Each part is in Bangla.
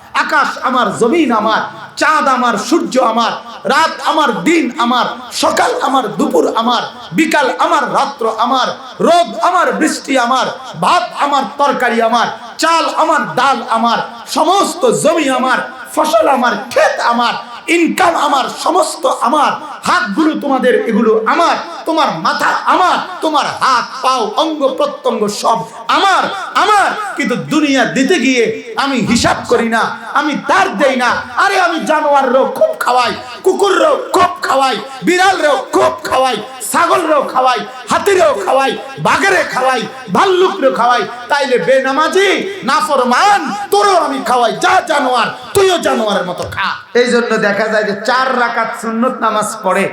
আকাশ আমার, জমিন আমার, চাঁদ আমার, সূর্য আমার, রাত আমার, দিন আমার, সকাল আমার, দুপুর আমার, বিকাল আমার, রাত্র আমার, রোদ আমার, বৃষ্টি আমার, ভাত আমার, তরকারি আমার, চাল আমার, ডাল আমার, সমস্ত জমি আমার, ফসল আমার, ক্ষেত আমার ইনকাম আমার, সমস্ত আমার, হাতগুলো তোমাদের, এগুলো আমার, তোমার মাথা আমার, তোমার হাত, পাও, অঙ্গ, প্রত্যঙ্গ সব আমার আমার। কিন্তু দুনিয়া দিতে গিয়ে আমি হিসাব করি না, আমি তার দেই না। আরে আমি জানোয়ার রোগ খুব খাওয়াই কুকুর রোগ খুব খাওয়াই বিড়াল রোগ খুব খাওয়াই ছাগল রোগ খাওয়াই, হাতিরেও খাওয়াই বাঘেরে খাওয়াই, ভাল্লুকরেও খাওয়াই। তাইলে বেনামাজি, নাফরমান, তোরও আমি খাওয়াই, যা জানোয়ার তুইও জানোয়ারের মতো খা। এই জন্য দেখা যায় যে চার রাকাত সুন্নত নামাজ পড়ে,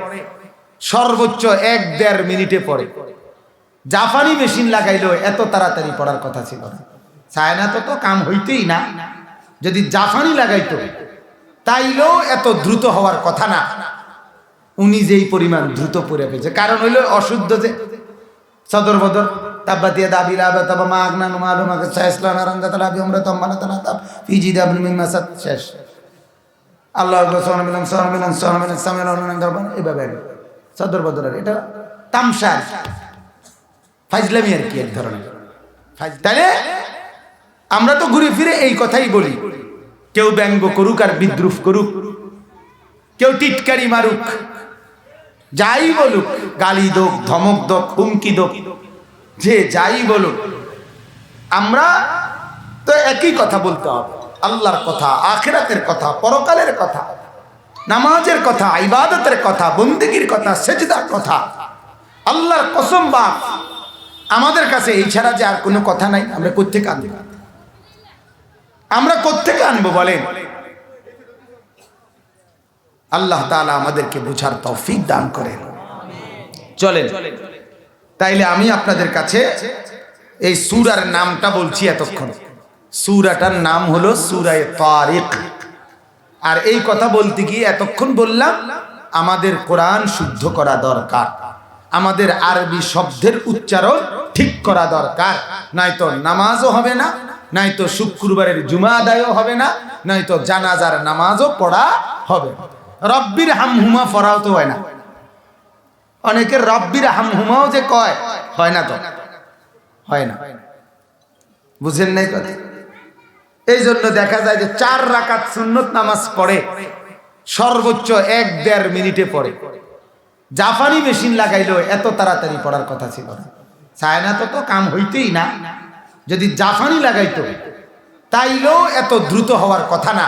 সর্বোচ্চ এক দেড় মিনিটে পড়ে। জাপানি মেশিন লাগাইলো এত তাড়াতাড়ি পড়ার কথা ছিল না। চায়না তো কাম হইতেই না। যদি জাপানি লাগাইতো, তাইলেও এত দ্রুত হওয়ার কথা না। উনি যেই পরিমাণ দ্রুত পড়ে পেয়েছে কারণ হইল অশুদ্ধ যে সদর বদর লাবা তাবা মা, আগনা, নুমা আলু মাকে সাইসলান আরাঙ্গা তালা আবি আমরা তম্মানা তালা, তাব ফিজি দাবনি মিম্মা সাত, শেষ। আল্লাহ এটা তামসার। ফাইজলামি আর কি এক ধরনের। তাহলে আমরা তো ঘুরে ফিরে এই কথাই বলি। কেউ ব্যঙ্গ করুক আর বিদ্রুপ করুক। কেউ টিটকারি মারুক। যাই বলুক গালি দোক ধমক দোক হুমকি দোক যে যাই বলুক, আমরা তো একই কথা বলতে হবে। আল্লাহর কথা, আখেরাতের কথা, পরকালের কথা, নামাজের কথা, ইবাদতের কথা, বন্দিগির কথা, সেজদার কথা। আল্লাহর কসম বাপ, আমাদের কাছে এই ছাড়া যে আর কোনো কথা নাই, আমরা কোথেকে আনব? আমরা কোথেকে আনব বলেন? আল্লাহ তাআলা আমাদেরকে বুঝার তৌফিক দান করেন। চলেন। তাইলে আমি আপনাদের কাছে এই সুরার নামটা বলছি এতক্ষণ। সুরাটার নাম হলো সুরায় তারিক আর এই কথা বলতে গিয়ে এতক্ষণ বললাম আমাদের কোরআন শুদ্ধ করা দরকার। আমাদের আরবি শব্দের উচ্চারণ ঠিক করা দরকার। নয়তো নামাজও হবে না নয়তো শুক্রবারের জুমা আদায়ও হবে না নয়তো জানাজার নামাজও পড়া হবে না। রব্বির হামহুমা পড়াও তো হয় না। অনেকের রব্বির হামহুমাও যে কয়, হয় না তো? হয় না। বুঝেন নাই কথা? এই জন্য দেখা যায় যে চার রাকাত সুন্নত নামাজ পড়ে, সর্বোচ্চ এক দেড় মিনিটে পড়ে। জাপানি মেশিন লাগাইলো এত তাড়াতাড়ি পড়ার কথা ছিল না। চায়না তো তো কাম হইতেই না। যদি জাপানি লাগাইতো, তাইলেও এত দ্রুত হওয়ার কথা না।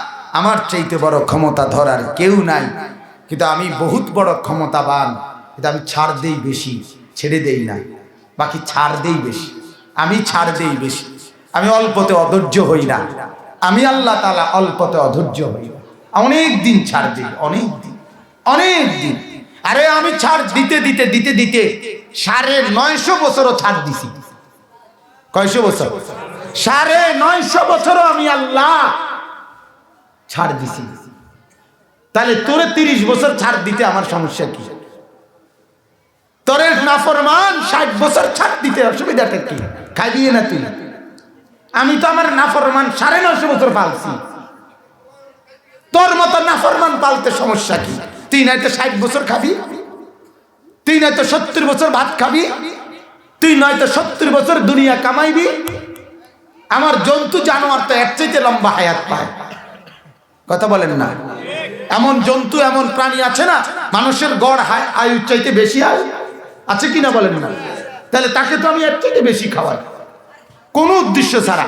আমার চাইতে বড় ক্ষমতা ধরার কেউ নাই। কিন্তু আমি বহুত বড় ক্ষমতাবান। কিন্তু আমি ছাড় দেই বেশি, ছেড়ে দেই না। বাকি ছাড় দেই বেশি। আমি ছাড় দেই বেশি। আমি অল্পতে অধৈর্য হই না। আমি আল্লাহ তাআলা অল্পতে অধৈর্য হই। অনেক দিন ছাড় দিই, অনেক দিন অনেক দিন। আরে আমি ছাড় দিতে দিতে দিতে দিতে সাড়ে নয়শো বছরও ছাড় দিছি। কয়শো বছর? সাড়ে নয়শো বছরও আমি আল্লাহ ছাড় দিছি। তাহলে তোরে তিরিশ বছর ছাড় দিতে আমার সমস্যা কি? তোরে নাফরমান ষাট বছর ছাড় দিতে অসুবিধাটা কি? খাইয়ে না তুই? আমি তো আমার নাফরমান সাড়ে নশো বছর পালছি। তোর মতো নাফরমান পালতে সমস্যা কি? তুই নয়তো ষাট বছর খাবি? তুই নয়তো সত্তর বছর ভাত খাবি? তুই নয়তো সত্তর বছর দুনিয়া কামাইবি? আমার জন্তু জানোয়ার তো এক চাইতে লম্বা হায়াত পায়। কথা বলেন না। এমন জন্তু, এমন প্রাণী আছে না, মানুষের গড় আয়ুর চাইতে বেশি আয়ু আছে কি না বলেন না? তাহলে তাকে তো আমি এর চাইতে বেশি খাওয়াই। কোনো উদ্দেশ্য ছাড়া।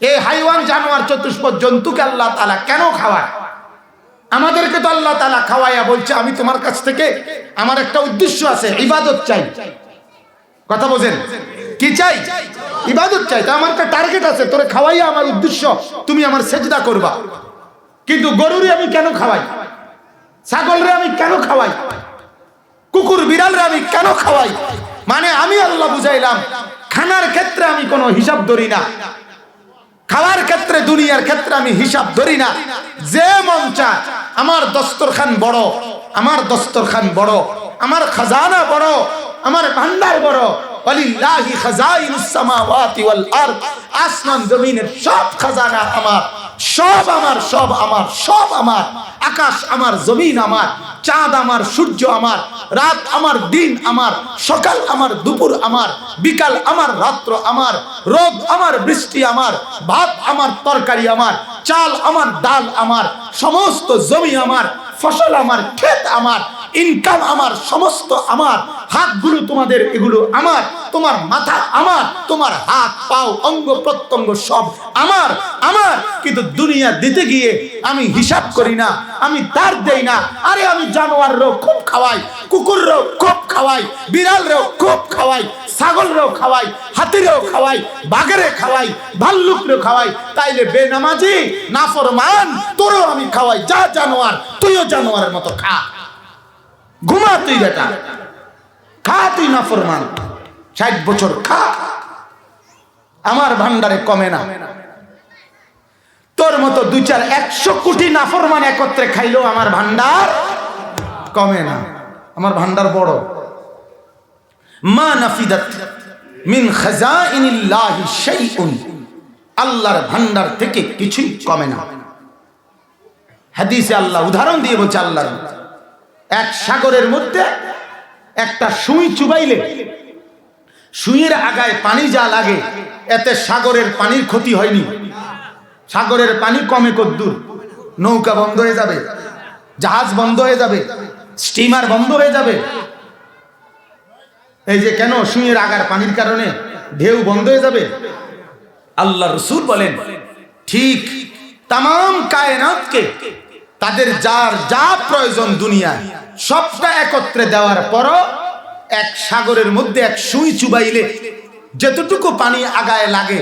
এই হাইওয়ান, জানোয়ার, চতুষ্পদ জন্তুকে আল্লাহ তালা কেন খাওয়ায়? আমাদেরকে তো আল্লাহ তালা খাওয়াইয়া বলছে, আমি তোমার কাছ থেকে আমার একটা উদ্দেশ্য আছে, ইবাদত চাই। কথা বোঝেন? কি চাই? ইবাদত চাই। তা আমার একটা টার্গেট আছে, তোরে খাওয়াইয়া আমার উদ্দেশ্য, তুমি আমার সেজদা করবা। কিন্তু গরুরে আমি কেন খাওয়াই? ছাগলরে আমি কেন খাওয়াই? কুকুর বিড়ালরে আমি কেন খাওয়াই? মানে আমি আল্লাহ বুঝাইলাম, খানার ক্ষেত্রে আমি কোনো হিসাব ধরি না। খাওয়ার ক্ষেত্রে, দুনিয়ার ক্ষেত্রে আমি হিসাব ধরি না। যে মন চায়, আমার দস্তরখান বড়, আমার দস্তরখান বড়, আমার খাজানা বড়, আমার ভান্ডার বড় ওয়ালিল্লাহি খাজাইনুস সামাওয়াতি ওয়াল আরদ, আসমান জমিনের সব খাজানা আমার, সব আমার সব আমার সব আমার, আকাশ আমার, জমিন আমার, চাঁদ আমার, সূর্য আমার, রাত আমার, দিন আমার, সকাল আমার, দুপুর আমার, বিকাল আমার, রাত্র আমার, রোদ আমার, বৃষ্টি আমার, ভাত আমার, তরকারি আমার, চাল আমার, ডাল আমার, সমস্ত জমি আমার, ফসল আমার, ক্ষেত আমার ইনকাম আমার, সমস্ত আমার, হাতগুলো তোমাদের, এগুলো আমার, তোমার মাথা আমার, তোমার হাত, পাও, অঙ্গ, প্রত্যঙ্গ সব আমার আমার। কিন্তু দুনিয়া দিতে গিয়ে আমি হিসাব করি না, আমি তার দেই না। আরে আমি জানোয়ারও খুব খাওয়াই, কুকুররেও খুব খাওয়াই, বিড়ালরেও খুব খাওয়াই, ছাগলরেও খাওয়াই, হাতিরেও খাওয়াই বাঘেরে খাওয়াই, ভাল্লুকরেও খাওয়াই। তাইলে বেনামাজি, নাফরমান, তোরও আমি খাওয়াই, যা জানোয়ার, তুইও জানোয়ারের মতো খা। ঘুমা তুই বেটা খা তুই নাফরমান ষাট বছর খা। আমার ভান্ডারে কমে না। তোর মতো দুই চার একশো কোটি নাফরমান একত্রে খাইলেও আমার ভান্ডার কমে না। আমার ভান্ডার বড়। মা নাফিদাত মিন খাজাইনিল্লাহি শাইউন। আল্লাহর ভান্ডার থেকে কিছুই কমে না। হাদিসে আল্লাহ উদাহরণ দিয়ে বলছে আল্লাহর এক সাগরের মধ্যে একটা সুই চুবাইলে, সুইয়ের আগায় পানি যা লাগে, এতে সাগরের পানির ক্ষতি হয়নি। সাগরের পানি কমে কদ্দুর, নৌকা বন্ধ হয়ে যাবে, জাহাজ বন্ধ হয়ে যাবে, স্টিমার বন্ধ হয়ে যাবে। এই যে কেন সুইয়ের আগার পানির কারণে ঢেউ বন্ধ হয়ে যাবে? আল্লাহ রসুল বলেন, ঠিক তাম কায়নাতকে তাদের যার যা প্রয়োজন দুনিয়ায় সবটা একত্রে দেওয়ার পরও এক সাগরের মধ্যে এক সুই চুবাইলে যেতটুকু পানি আগায় লাগে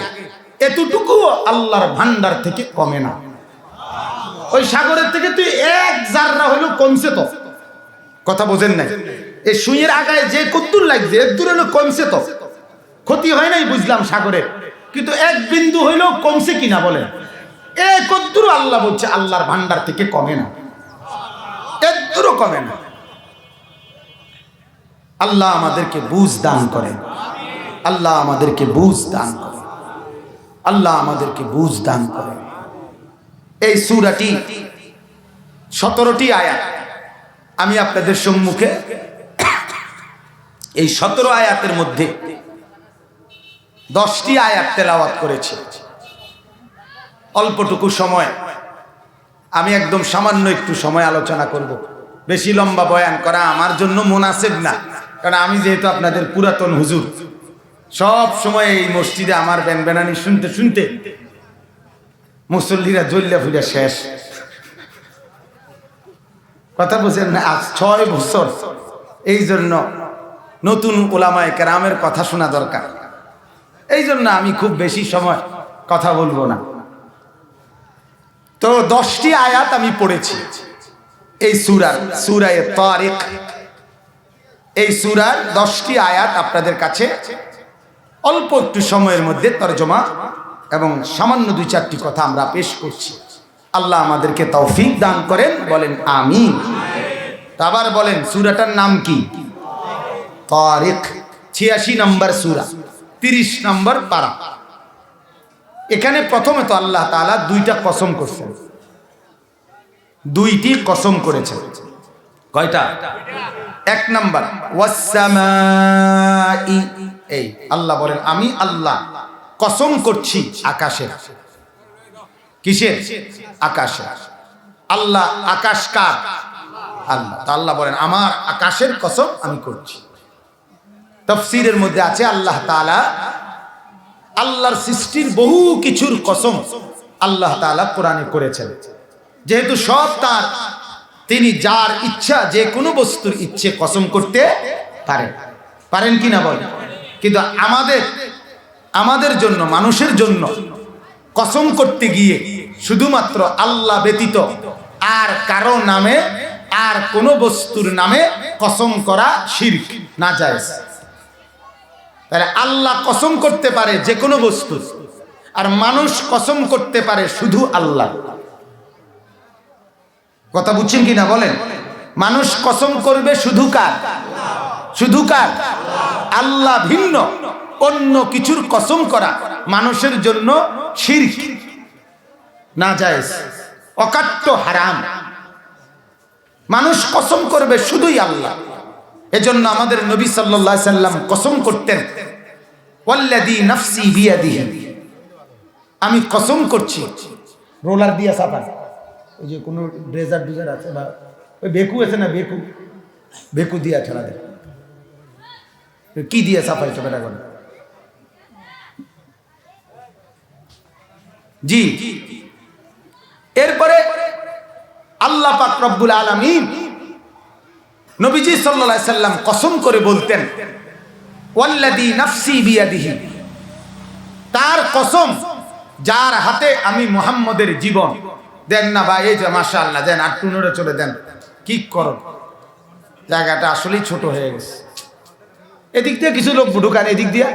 এতটুকু আল্লাহর ভান্ডার থেকে কমে না। ওই সাগরের থেকে তুই এক জাররা হলেও কমছে তো। কথা বোঝেন নাই? এই সুইয়ের আগায় যে কদ্দুর লাগছে, এর দূর হলো কমছে তো। ক্ষতি হয় নাই বুঝলাম সাগরের, কিন্তু এক বিন্দু হইলেও কমছে কিনা বলেন? এ কদ্দুর আল্লাহ বলছে, আল্লাহর ভান্ডার থেকে কমে না। এদ্দুরও কমে না। আল্লাহ আমাদেরকে বুঝ দান করেন। আল্লাহ আমাদেরকে বুঝ দান করেন। আল্লাহ আমাদেরকে বুঝ দান করেন। এই সুরাটি সতেরোটি আয়াত। আমি আপনাদের সম্মুখে এই সতেরো আয়াতের মধ্যে দশটি আয়াত তেলাওয়াত করেছি। অল্পটুকু সময় আমি একদম সামান্য একটু সময় আলোচনা করব। বেশি লম্বা বয়ান করা আমার জন্য মুনাসেব না। কারণ আমি যেহেতু আপনাদের পুরাতন হুজুর, সব সময় এই মসজিদে আমার ব্যান বেনানি শুনতে শুনতে মুসল্লিরা জ্বললে ফুলে শেষ। কথা বলছেন না, আজ ছয় বছর। এই জন্য নতুন ওলামায় কেরামের কথা শোনা দরকার। এই জন্য আমি খুব বেশি সময় কথা বলব না। তো দশটি আয়াত আমি পড়েছি। এই সুরার, সুরায় তারিক এই সুরার দশটি আয়াত আপনাদের কাছে অল্প একটু সময়ের মধ্যে তর্জমা এবং সামান্য দুই চারটি কথা আমরা পেশ করছি। আল্লাহ আমাদেরকে তৌফিক দান করেন, বলেন আমি আবার বলেন, সুরাটার নাম কি? তারিক ছিয়াশি নম্বর সুরা, তিরিশ নম্বর পারা। এখানে প্রথমে তো আল্লাহ তালা দুইটা কসম করছেন। দুইটি কসম করেছেন। কয়টা? এক নাম্বার এই আল্লাহ বলেন, আমি আল্লাহ, কসম করছি আকাশের। কিসের? আকাশে আল্লাহ আকাশ কার? আল্লাহ। আল্লাহ বলেন, আমার আকাশের কসম আমি করছি। তফসিরের মধ্যে আছে আল্লাহ তাআলা আল্লাহর সৃষ্টির বহু কিছুর কসম আল্লাহ তাআলা কোরআনে করেছেন। যেহেতু সব তার, তিনি যার ইচ্ছা, যে কোনো বস্তুর ইচ্ছে কসম করতে পারেন। পারেন কি না বলেন কিন্তু আমাদের আমাদের জন্য, মানুষের জন্য কসম করতে গিয়ে শুধুমাত্র আল্লাহ ব্যতীত আর কারও নামে, আর কোনো বস্তুর নামে কসম করা শির্ক, না যায় তাহলে আল্লাহ কসম করতে পারে যে কোনো বস্তু। আর মানুষ কসম করতে পারে শুধু আল্লাহ। কথা বুঝছেন কিনা বলেন? মানুষ কসম করবে শুধু কার? শুধু কার? আল্লাহ ভিন্ন। অন্য কিছুর কসম করা মানুষের জন্য শির্ক না যায় অকাট্য হারাম। মানুষ কসম করবে শুধুই আল্লাহ। এজন্য আমাদের নবী আলাইহি সাল্লাম কসম করতেন, ওয়াল্লাযী নাফসি বিয়াদিহি। আমি কসম করছি, রোলার দিয়া সাফা ওই যে কোনো ড্রেজার ডুজার আছে বা ওই বেকু আছে না বেকু? বেকু দিয়া ঠেলা দেয় কি দিয়ে সাফাই চোখে রাখবেন জি। এরপরে আল্লাহ পাক রব্বুল আলামিন নবীজি সাল্লাল্লাহু সাল্লাম কসম করে বলতেন, ওয়াল্লাযী নাফসি বিয়াদিহি। তার কসম, যার হাতে আমি মুহাম্মদের জীবন। দেন না ভাই, এই যে মাশাআল্লাহ, দেন আর টুনরে চলে দেন। কি করো জায়গাটা আসলেই ছোট হয়ে গেছে। এদিক দিয়ে কিছু লোক ঢুকান এদিক দিয়ে।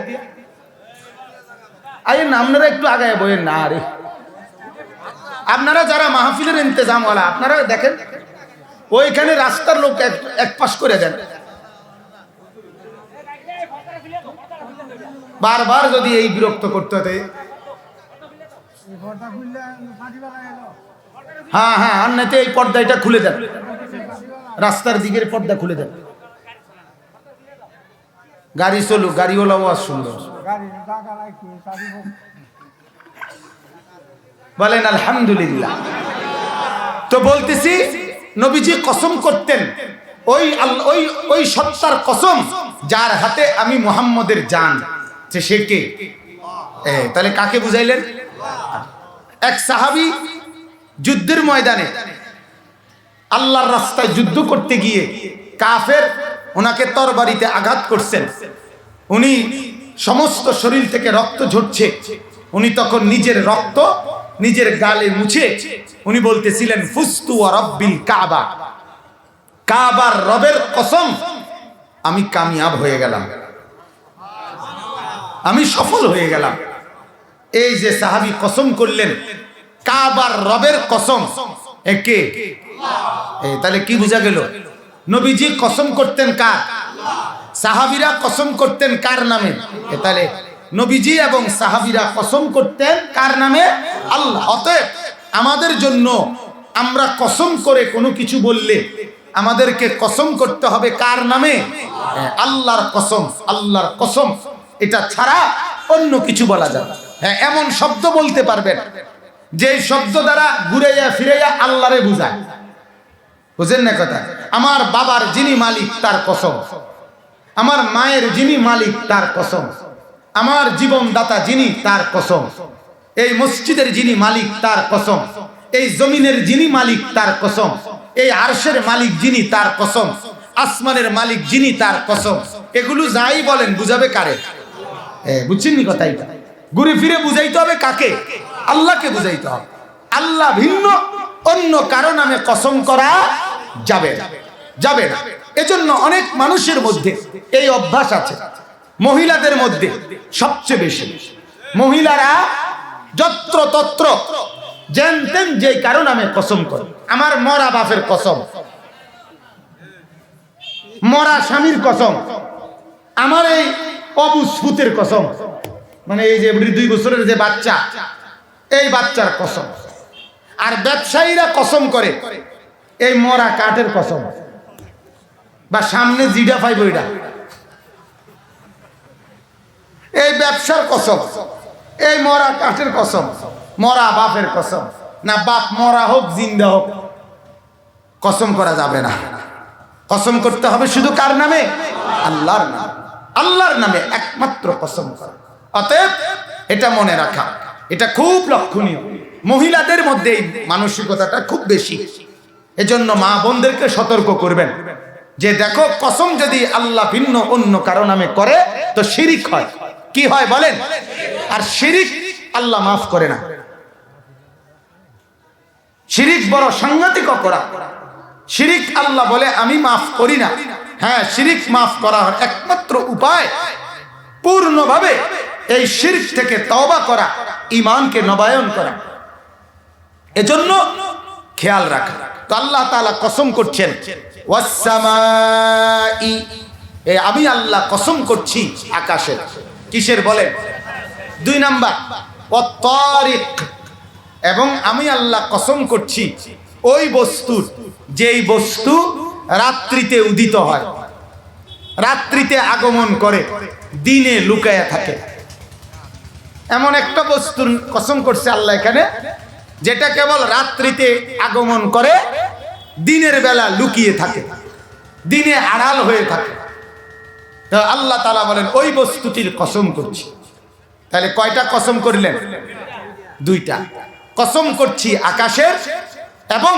আরে আপনারা একটু আগায় বইয়েন না, আরে। আপনারা যারা মাহফিলের ইন্তজাম ওলা আপনারা দেখেন ওইখানে রাস্তার লোক এক পাশ করে দেন। বারবার যদি এই বিরক্ত করতে হতে। হ্যাঁ হ্যাঁ আর নাতে এই পর্দাটা খুলে দেন। রাস্তার দিকের পর্দা খুলে দেন। গাড়ি চলুক, গাড়িওয়ালাও আর সুন্দর। বলেন, আলহামদুলিল্লাহ। তো বলতেছি নবীজি কসম করতেন। ওই ওই ওই সত্তার কসম যার হাতে আমি মুহাম্মদের জান। যে সে কে? তাহলে কাকে বুঝাইলেন? এক সাহাবি যুদ্ধের ময়দানে আল্লাহর রাস্তায় যুদ্ধ করতে গিয়ে কাফের ওনাকে তরবারিতে আঘাত করছেন। উনি সমস্ত শরীর থেকে রক্ত ঝরছে। উনি তখন নিজের রক্ত নিজের গালে মুছে উনি বলতেছিলেন, ফুস্তু রব্বিল কাবা। কাবার রবের কসম, আমি কামিয়াব হয়ে গেলাম। আমি সফল হয়ে গেলাম। এই যে সাহাবি কসম করলেন, কাবার রবের কসম একে তাহলে কি বোঝা গেল? নবীজি কসম করতেন কার? সাহাবিরা কসম করতেন কার নামে? তাহলে নবীজি এবং সাহাবিরা কসম করতেন, কার নামে? আল্লাহ। অতএব আমাদের জন্য আমরা কসম করে কোনো কিছু বললে আমাদেরকে কসম করতে হবে কার নামে? আল্লাহর কসম আল্লাহর কসম। এটা ছাড়া অন্য কিছু বলা যাবে হ্যাঁ এমন শব্দ বলতে পারবেন, যে শব্দ দ্বারা ঘুরাইয়া ফিরাইয়া আল্লাহরে বুঝায়। বুঝেন না কথা? আমার বাবার যিনি মালিক, তার কসম। আমার মায়ের যিনি মালিক, তার কসম। আমার জীবন দাতা যিনি তার কসম। এই মসজিদের যিনি মালিক তার কসম। এই জমিনের যিনি মালিক তার কসম। এই আরশের মালিক যিনি তার কসম। আসমানের মালিক যিনি তার কসম। এগুলো যাই বলেন বুঝাবে কারে? এ, বুঝছেন নি কথা এটা ঘুরে ফিরে বুঝাইতে হবে কাকে? আল্লাহকে বুঝাইতে হবে। আল্লাহ ভিন্ন অন্য কারও নামে কসম করা যাবে। যাবে না। এজন্য অনেক মানুষের মধ্যে এই অভ্যাস আছে। মহিলাদের মধ্যে সবচেয়ে বেশি। মহিলারা যত্র তত্র জানতেন যে কারণ আমি কসম করি। আমার মরা বাপের কসম। মরা স্বামীর কসম। আমার এই অবুস্ফুতের কসম। মানে এই যে দুই বছরের যে বাচ্চা, এই বাচ্চার কসম। আর ব্যবসায়ীরা কসম করে এই মরা কাঠের কসম। বা সামনে জিডা ওইটা এই ব্যবসার কসম, এই মরা কাঠের কসম, মরা বাপের কসম। না, বাপ মরা হোক, জিন্দা হোক, কসম করা যাবে না। কসম করতে হবে শুধু কার নামে? আল্লাহর নামে। আল্লাহর নামে একমাত্র কসম করা। অতএব এটা মনে রাখা। এটা খুব লক্ষণীয়। মহিলাদের মধ্যে এই মানসিকতাটা খুব বেশি। এজন্য মা বোনদেরকে সতর্ক করবেন। যে দেখো কসম যদি আল্লাহ ভিন্ন অন্য কারও নামে করে, তো শিরিক হয়। কি হয় বলেন? আর শিরিক আল্লাহ মাফ করে না। শিরিক বড় সাংঘাতিক অপরাধ। শিরিক আল্লাহ বলে, আমি মাফ করি না। হ্যাঁ শিরিক মাফ করার একমাত্র উপায়। পূর্ণভাবে এই শিরিক থেকে তওবা করা ইমানকে নবায়ন করা। এজন্য খেয়াল রাখা। তো আল্লাহ তাআলা কসম করছেন ওয়াসসামাই। এ, আমি আল্লাহ কসম করছি আকাশের। কিসের বলেন? দুই নাম্বার অত্তরিক এবং আমি আল্লাহ কসম করছি ওই বস্তুর, যেই বস্তু রাত্রিতে উদিত হয়, রাত্রিতে আগমন করে, দিনে লুকায়া থাকে। এমন একটা বস্তুর কসম করছে আল্লাহ এখানে, যেটা কেবল রাত্রিতে আগমন করে দিনের বেলা লুকিয়ে থাকে, দিনে আড়াল হয়ে থাকে। আল্লাহ তালা বলেন, ওই বস্তুটির কসম করছি। তাহলে কয়টা কসম করলেন? দুইটা। কসম করছি আকাশের এবং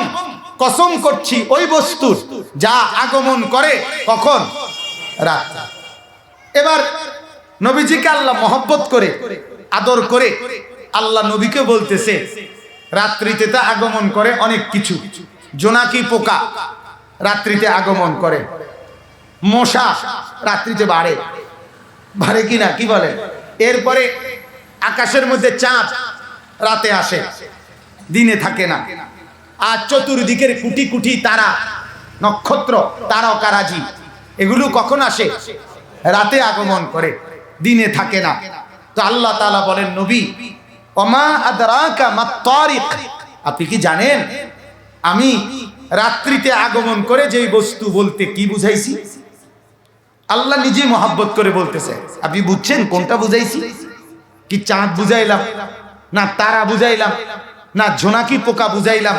কসম করছি ওই বস্তুর, যা আগমন করে কখন? রাত এবার নবীজিকে আল্লাহ মহব্বত করে, আদর করে আল্লাহ নবীকে বলতেছে, রাত্রিতে তা আগমন করে অনেক কিছু। জোনাকি পোকা রাত্রিতে আগমন করে। মশা রাত্রিতে বাড়ে। বাড়ে কি না, কি বলে এরপরে আকাশের মধ্যে চাঁদ রাতে আসে। দিনে থাকে না। আর চতুর্দিকের কুটি কুটি তারা, নক্ষত্র তারকারাজি এগুলো কখন আসে? রাতে আগমন করে। দিনে থাকে না। তো আল্লাহ তাআলা বলেন, নবী অমা আদরাকা মাত্তারিক আপনি কি জানেন? আমি রাত্রিতে আগমন করে যেই বস্তু বলতে কি বুঝাইছি? আল্লাহ নিজে মহাব্বত করে বলতেছে, আপনি বুঝছেন কোনটা বুঝাইছি? কি চাঁদ বুঝাইলাম, না তারা বুঝাইলাম, না ঝোনাকি পোকা বুঝাইলাম?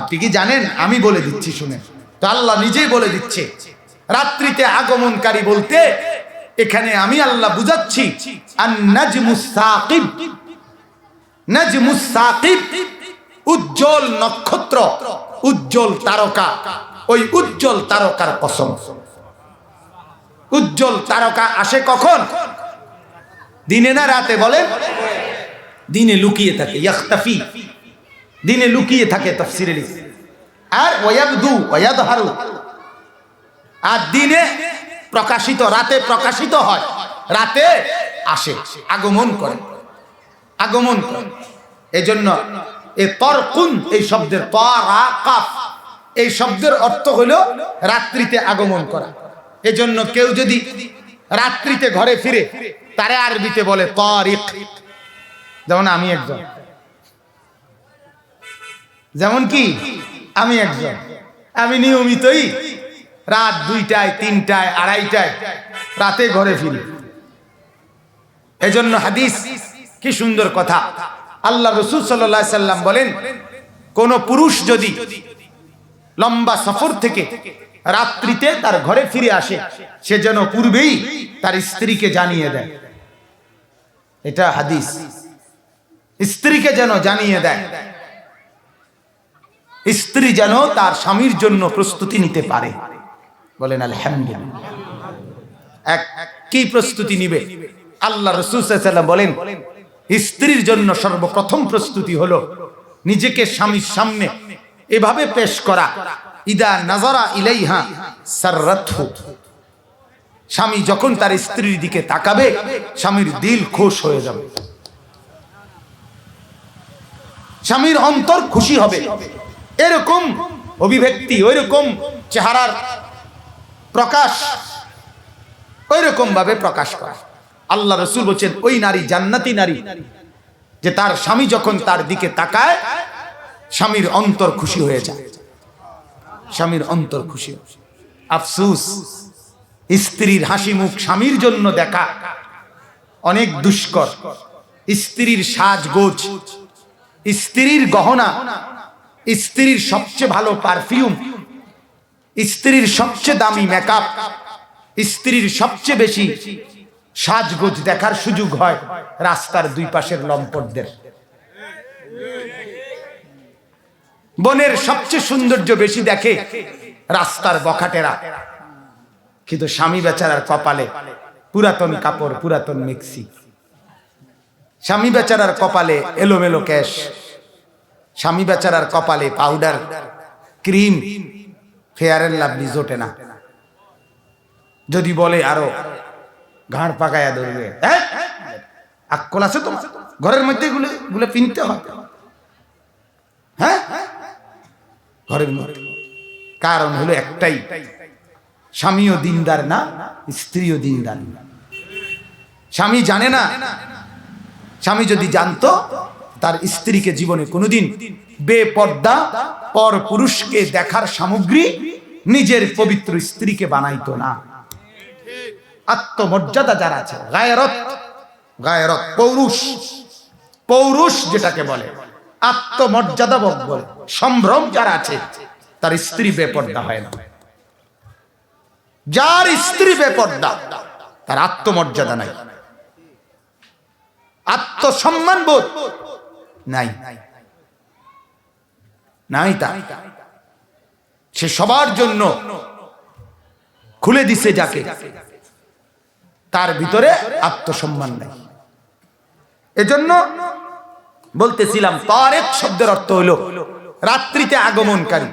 আপনি কি জানেন? আমি বলে দিচ্ছি শুনে তো আল্লাহ নিজেই বলে দিচ্ছে, রাত্রিতে আগমনকারী বলতে এখানে আমি আল্লাহ বুঝাচ্ছি আর নাজমুস সাকিব নাজমুস সাকিব উজ্জ্বল নক্ষত্র, উজ্জ্বল তারকা। ওই উজ্জ্বল তারকার কসম। উজ্জ্বল তারকা আসে কখন? দিনে না রাতে বলে দিনে লুকিয়ে থাকে, ইয়াখতাফি। দিনে লুকিয়ে থাকে তফসিরে আর ওয়াবদু, ওয়াদহারু। আর দিনে প্রকাশিত, রাতে প্রকাশিত হয়। রাতে আসে, আগমন করে। আগমন করে। এজন্য এ তরকুন, এই শব্দের কাফ এই শব্দের অর্থ হলো রাত্রিতে আগমন করা। এজন্য কেউ যদি রাত্রিতে ঘরে ফিরে, তারে আরবিতে বলে তরিক। যেমন আমি একজন। যেমন কি? আমি একজন। আমি নিয়মিতই রাত দুইটায়, তিনটায়, আড়াইটায় রাতে ঘরে ফিরি। এজন্য হাদিস কি সুন্দর কথা। আল্লাহ রসুল সাল্লাহ সাল্লাম বলেন, কোন পুরুষ যদি লম্বা সফর থেকে রাত্রিতে তার ঘরে ফিরে আসে, সে যেন পূর্বেই তার স্ত্রীকে জানিয়ে দেয়। এটা হাদিস। স্ত্রীকে যেন জানিয়ে দেয়। স্ত্রী যেন তার স্বামীর জন্য প্রস্তুতি নিতে পারে। বলেন, আলহামদুলিল্লাহ। এক, কি প্রস্তুতি নিবে? আল্লাহ রসুল বলেন স্ত্রীর জন্য সর্বপ্রথম প্রস্তুতি হলো নিজেকে স্বামীর সামনে এভাবে পেশ করা। ইদা নাজারা ইলাইহা সাররাতহু। স্বামী যখন তার স্ত্রীর দিকে তাকাবে, স্বামীর দিল খুশ হয়ে যাবে। স্বামীর অন্তর খুশি হবে। এরকম অভিব্যক্তি, ওইরকম চেহারার প্রকাশ ওইরকম ভাবে প্রকাশ করা। আল্লাহ রসুল বলছেন, ওই নারী জান্নাতি নারী যে তার স্বামী যখন তার দিকে তাকায়, স্বামীর অন্তর খুশি হয়ে যায়। স্বামীর অন্তর খুশি আফসুস, স্ত্রীর হাসি মুখ স্বামীর জন্য দেখা। অনেক দুষ্কর, স্ত্রীর সাজগোজ, স্ত্রীর গহনা, স্ত্রীর সবচেয়ে ভালো পারফিউম, স্ত্রীর সবচেয়ে দামি মেকআপ স্ত্রীর সবচেয়ে বেশি সাজগোজ দেখার সুযোগ হয় রাস্তার দুই পাশের লম্পটদের। বনের সবচেয়ে সৌন্দর্য বেশি দেখে রাস্তার বখাটেরা। কিন্তু স্বামী বেচারার কপালে পুরাতন কাপড়, পুরাতন মিক্সি। স্বামী বেচারার কপালে এলোমেলো ক্যাশ। স্বামী বেচারার কপালে powder, cream, fair and lovely জোটে না। যদি বলে আরও ঘাড় পাকায়া ধরবে। হ্যাঁ? আক্কল আছে তো ঘরের মধ্যে গুলো কিনতে হয়। হ্যাঁ? ঘরের মধ্যে। কারণ হলো একটাই, স্বামীও দিনদার না, স্ত্রীও দিনদার না। স্বামী জানে না, স্বামী যদি জানতো, তার স্ত্রীকে জীবনে কোনোদিন বেপর্দা, পর পুরুষকে দেখার সামগ্রী নিজের পবিত্র স্ত্রীকে বানাইতো না। আত্মমর্যাদা যারা আছে, গায়রত গায়রত, পৌরুষ পৌরুষ যেটাকে বলে, আত্মমর্যাদা বলে সম্ভ্রম যারা আছে, তার স্ত্রী বেপর্দা হয় না। যার স্ত্রী বেপর্দা, তার আত্মমর্যাদা নাই। আত্মসম্মান বোধ নাই। নাই তা। সে সবার জন্য খুলে দিছে যাকে। তার ভিতরে আত্মসম্মান নাই। এজন্য বলতেছিলাম তারেক শব্দের অর্থ হলো রাত্রিতে আগমনকারী।